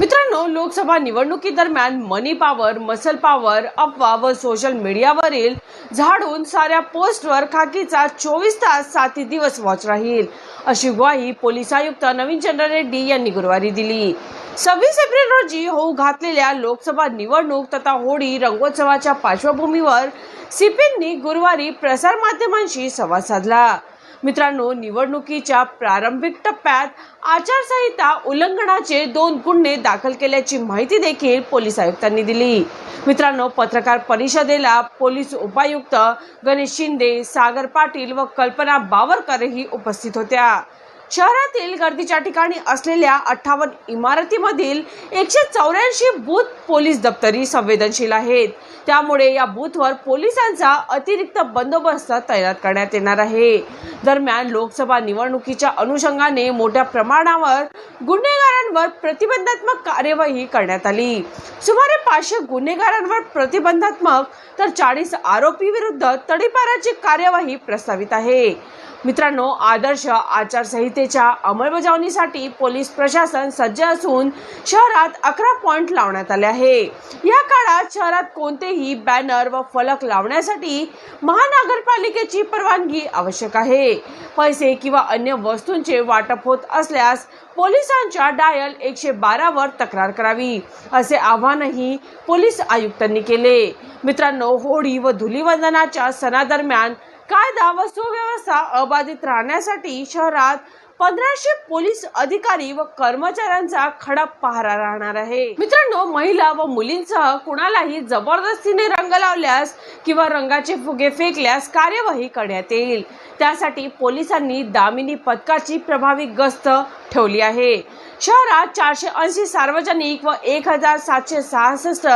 मित्रांनो लोकसभा निवडणुकीदरम्यान money power muscle power अफवा व सोशल मीडियावरील झाडून साऱ्या पोस्टवर खाकीचा चोवीस तास साती दिवस वॉच राहील. अशी ग्वाही पोलीस आयुक्त नवीन चंद्र रेड्डी यांनी गुरुवारी दिली. सव्वीस एप्रिल रोजी होऊ घातलेल्या लोकसभा निवडणूक तथा होळी रंगोत्सवाच्या पार्श्वभूमीवर सिपींनी गुरुवारी प्रसारमाध्यमांशी संवाद साधला. मित्रांनो निवडणुकीच्या प्रारंभिक टप्प्यात आचारसंहिता उल्लंघनाचे दोन गुन्हे दाखल केल्याची माहिती देखील पोलीस आयुक्तांनी दिली. मित्रांनो पत्रकार परिषदेला पोलीस उपायुक्त गणेश शिंदे सागर पाटील व कल्पना बावरकरही उपस्थित होत्या. शहरातील गर्दीच्या ठिकाणी असलेल्या अठ्ठावन्न इमारतीमधील एकशे चौऱ्याऐंशी बूथ पोलीस दप्तरी संवेदनशील आहेत. त्यामुळे या बूथवर पोलिसांचा अतिरिक्त बंदोबस्त तैनात करण्यात येणार आहे. दरम्यान लोकसभा निवडणुकीच्या अनुषंगाने मोठ्या प्रमाणावर गुन्हेगारांवर प्रतिबंधात्मक कार्यवाही करण्यात आली. सुमारे पाचशे गुन्हेगारांवर प्रतिबंधात्मक तर चाळीस आरोपी विरुद्ध तडीपाराची कार्यवाही प्रस्तावित आहे. मित्रांनो आदर्श आचारसंहितेच्या अंमलबजावणीसाठी पोलीस प्रशासन सज्ज असून शहरात अकरा पॉईंट लावण्यात आले आहे. या काळात शहरात कोणतेही बॅनर व फलक लावण्यासाठी महानगरपालिकेची परवानगी आवश्यक आहे. पैसे किंवा अन्य वस्तूंचे वाटप होत असल्यास पोलिसांच्या डायल एकशे बारावर तक्रार करावी असे आवाहनही पोलीस आयुक्तांनी केले. मित्रांनो होळी व धुलीवंदनाच्या सणादरम्यान कायदा व सुव्यवस्था अबाधित राहण्यासाठी शहरात पंधराशे पोलीस अधिकारी व कर्मचाऱ्यांचा खडा पहारा राहणार आहे. मित्रांनो महिला व मुलींसह कुणालाही जबरदस्तीने रंग लावल्यास किंवा रंगाचे फुगे फेकल्यास कार्यवाही करण्यात येईल. त्यासाठी पोलिसांनी दामिनी पथकाची प्रभावी गस्त ठेवली आहे. शहरात चारशे ऐंशी सार्वजनिक व एक हजार सातशे सहासष्ट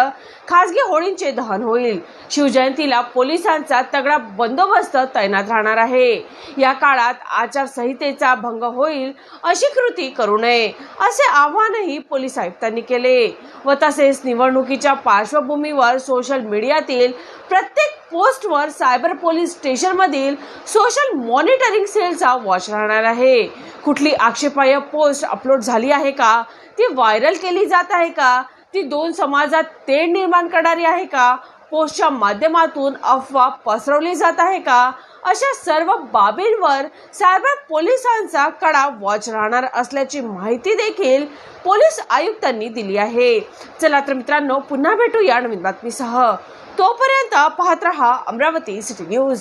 खासगी होळींचे दहन होईल. शिवजयंतीला पोलिसांचा तगडा बंदोबस्त तैनात राहणार आहे. या काळात आचारसंहितेचा भंग होईल अशी कृती करू नये असे आवाहनही पोलीस आयुक्तांनी केले. व तसेच निवडणुकीच्या पार्श्वभूमीवर सोशल मीडियातील प्रत्येक पोस्टवर सायबर पोलीस स्टेशनमधील सोशल मॉनिटरिंग सेलचा वॉच राहणार आहे. कुठली आक्षेपार्ह पोस्ट अपलोड झाली आहे का? ती व्हायरल केली जात आहे का? ती दोन समाजात तेढ निर्माण करणारी आहे का? पोस्टच्या माध्यमातून अफवा पसरवली जात आहे का? अशा सर्व बाबींवर सायबर पोलिसांचा कडा वॉच राहणार असल्याची माहिती देखील पोलीस आयुक्तांनी दिली आहे. चला तर मित्रांनो पुन्हा भेटू या नवीन बातमीसह. तोपर्यंत पाहत रहा अमरावती सिटी न्यूज.